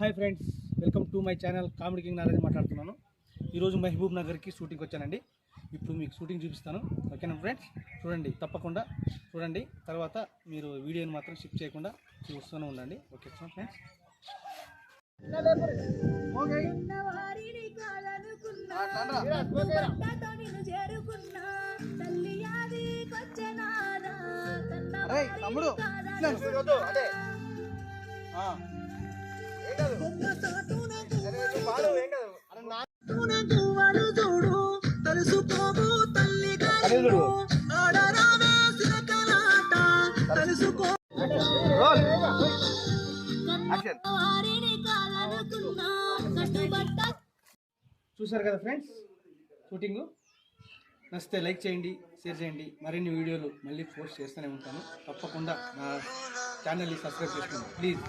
Hi friends welcome to my channel comedy king Narayana మాట్లాడుతున్నాను. ఈరోజు మహబూబ్ నగర్కి షూటింగ్ వచ్చానండి. ఇప్పుడు మీకు షూటింగ్ చూపిస్తాను. ఓకేనా ఫ్రెండ్స్? చూడండి తప్పకుండా చూడండి. తర్వాత మీరు వీడియోని మాత్రం షిప్ చేయకుండా చూస్తూనే ఉండండి. Okay friends. తమ్ముడు, చూసారు కదా ఫ్రెండ్స్? షూటింగ్. నచ్చితే లైక్ చేయండి షేర్ చేయండి. మరిన్ని వీడియోలు మళ్ళీ పోస్ట్ చేస్తూనే ఉంటాను. తప్పకుండా నా ఛానల్ని సబ్స్క్రైబ్ చేసుకోండి. ప్లీజ్.